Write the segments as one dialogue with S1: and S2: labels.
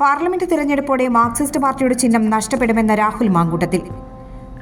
S1: Parliament തിരഞ്ഞെടുപ്പോടെ Marxist പാർട്ടിയുടെ ചിഹ്നം നഷ്ടപ്പെടുമെന്ന രാഹുൽ മാങ്കൂട്ടത്തിൽ.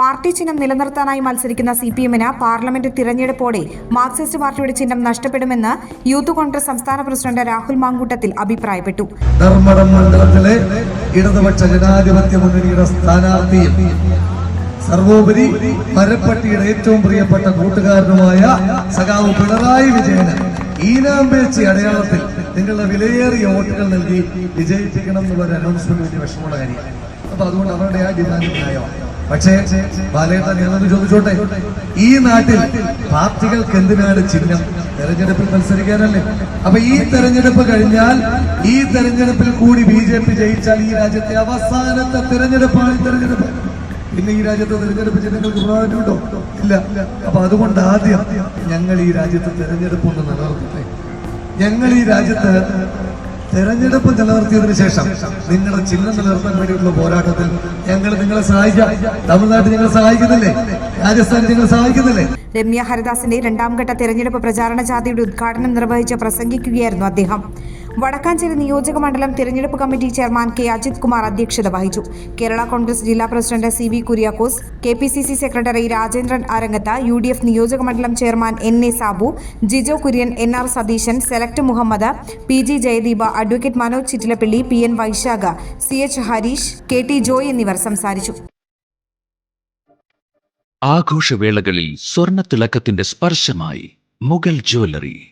S1: പാർട്ടി ചിഹ്നം നിലനിർത്താനായി മത്സരിക്കുന്ന സി പി എമ്മിന് പാർലമെന്റ് തിരഞ്ഞെടുപ്പോടെ മാർക്സിസ്റ്റ് പാർട്ടിയുടെ ചിഹ്നം നഷ്ടപ്പെടുമെന്ന് യൂത്ത് കോൺഗ്രസ് സംസ്ഥാന പ്രസിഡന്റ് രാഹുൽ മാങ്കൂട്ടത്തിൽ അഭിപ്രായപ്പെട്ടു.
S2: ഇടതുപക്ഷ ജനാധിപത്യ മുന്നണിയുടെ സ്ഥാനാർത്ഥിയും സർവോപരി മരപ്പട്ടിയുടെ ഏറ്റവും പ്രിയപ്പെട്ട കൂട്ടുകാരനുമായ സഖാവ് പിണറായി വിജയന് ഈനാമ്പേച്ചി അടയാളത്തിൽ നിങ്ങളുടെ വിലയേറിയ വോട്ടുകൾ നൽകി വിജയിപ്പിക്കണം എന്നുള്ള അനൗൺസ്മെന്റ് വിഷമമുള്ള കാര്യമാണ് അപ്പൊ അതുകൊണ്ട് അവരുടെ ആ ഡിമാൻഡ് പക്ഷേ ബാലേട്ടൻ ഞാനൊന്ന് ചോദിച്ചോട്ടെ? ഈ നാട്ടിൽ പാർട്ടികൾക്ക് എന്തിനാണ് ചിഹ്നം? തെരഞ്ഞെടുപ്പിൽ മത്സരിക്കാനല്ലേ? അപ്പൊ ഈ തെരഞ്ഞെടുപ്പ് കഴിഞ്ഞാൽ ഈ തെരഞ്ഞെടുപ്പിൽ കൂടി ബി ജെ പി ജയിച്ചാൽ ഈ രാജ്യത്തെ അവസാനത്തെ തെരഞ്ഞെടുപ്പാണ് ഈ തെരഞ്ഞെടുപ്പ്. പിന്നെ ഈ രാജ്യത്തെ തെരഞ്ഞെടുപ്പ് ജനങ്ങൾക്ക് ഉണ്ടോ ഇല്ല. അപ്പൊ അതുകൊണ്ട് ആദ്യം ഞങ്ങൾ ഈ രാജ്യത്തെ തെരഞ്ഞെടുപ്പ് ഒന്ന് നിലനിർത്തട്ടെ. ഞങ്ങൾ ഈ രാജ്യത്ത് തെരഞ്ഞെടുപ്പ് നിലനിർത്തിയതിനു ശേഷം നിങ്ങളുടെ ചിഹ്നം നിലനിർത്താൻ വേണ്ടിയിട്ടുള്ള പോരാട്ടത്തിൽ ഞങ്ങൾ നിങ്ങളെ സഹായിക്കാം. തമിഴ്നാട്ടിൽ ഞങ്ങൾ സഹായിക്കുന്നില്ലേ? രാജസ്ഥാൻ ഞങ്ങൾ സഹായിക്കുന്നില്ലേ?
S1: രമ്യ ഹരിദാസിന്റെ രണ്ടാം ഘട്ട തെരഞ്ഞെടുപ്പ് പ്രചാരണ ജാഥയുടെ ഉദ്ഘാടനം നിർവഹിച്ച് പ്രസംഗിക്കുകയായിരുന്നു അദ്ദേഹം. വടക്കാഞ്ചേരി നിയോജക മണ്ഡലം തിരഞ്ഞെടുപ്പ് committee chairman K Ajith Kumar അധ്യക്ഷത വഹിച്ചു. കേരള കോൺഗ്രസ് ജില്ലാ president C V Kuriakose K P C C secretary Rajendran Arangath U D F നിയോജക മണ്ഡലം chairman N A Sabu Jijo Kurian N R Satheesan select Muhammad P G Jayadeep advocate Manoj Chittilappilly P N Vaishakh C H Harish K T Joy എന്നിവർ സംസാരിച്ചു.
S3: ആഘോഷവേളകളിൽ സ്വർണത്തിളക്കത്തിന്റെ സ്പർശമായി Mughal jewellery.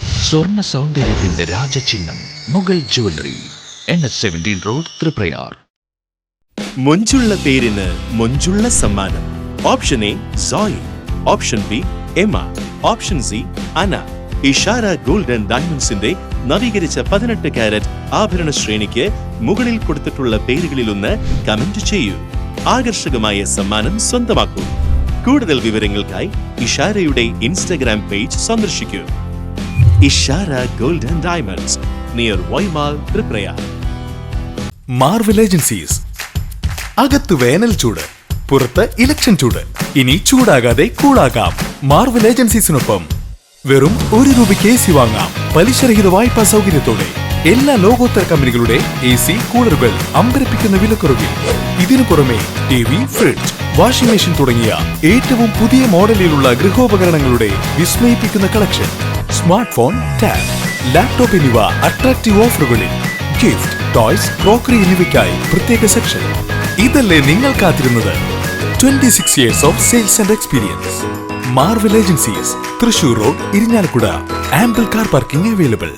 S3: സ്വർണ സൗന്ദര്യത്തിന്റെ രാജചിഹ്നം Mughal jewellery N S seventeen road Thriprayar
S4: മൊഞ്ചുള്ള പേരിന് മൊഞ്ചുള്ള സമ്മാനം. Option A Zoey option B Emma option C Ana Ishara golden ഡയമണ്ട്സിന്റെ നവീകരിച്ച പതിനെട്ട് കാരറ്റ് ആഭരണ ശ്രേണിക്ക് മുകളിൽ കൊടുത്തിട്ടുള്ള പേരുകളിലൊന്ന് കമന്റ് ചെയ്യൂ. ആകർഷകമായ സമ്മാനം സ്വന്തമാക്കൂ. കൂടുതൽ വിവരങ്ങൾക്കായി ഇഷാരയുടെ ഇൻസ്റ്റഗ്രാം പേജ് സന്ദർശിക്കൂ. Ishara gold and diamonds near Y mall Thriprayar
S5: Marvel agencies അകത്ത് വേനൽ ചൂട് പുറത്ത് ഇലക്ഷൻ ചൂട്. ഇനി ചൂടാകാതെ കൂളാകാം മാർവൽ ഏജൻസീസിനൊപ്പം വെറും ഒരു രൂപയ്ക്ക് എ സി വാങ്ങാം. പലിശരഹിത വായ്പാ സൗകര്യത്തോടെ. എല്ലാ ലോകോത്തര കമ്പനികളുടെ എ സി കൂളറുകൾ അമ്പരപ്പിക്കുന്ന വിലക്കുറവിൽ. ഇതിനു പുറമെ T V fridge washing machine തുടങ്ങിയ ഏറ്റവും പുതിയ മോഡലിലുള്ള ഗൃഹോപകരണങ്ങളുടെ വിസ്മയിപ്പിക്കുന്ന collection smart phone tab laptop എന്നിവ അട്രാക്റ്റീവ് ഓഫറുകളിൽ ഗിഫ്റ്റ് ടോയ്സ് ക്രോക്കറി എന്നിവയ്ക്കായി പ്രത്യേക സെക്ഷൻ ഇതല്ലേ നിങ്ങൾ കാത്തിരുന്നത്? Twenty six years of sales and experience Marvel agencies Thrissur road Irinjalakuda. Ample car parking available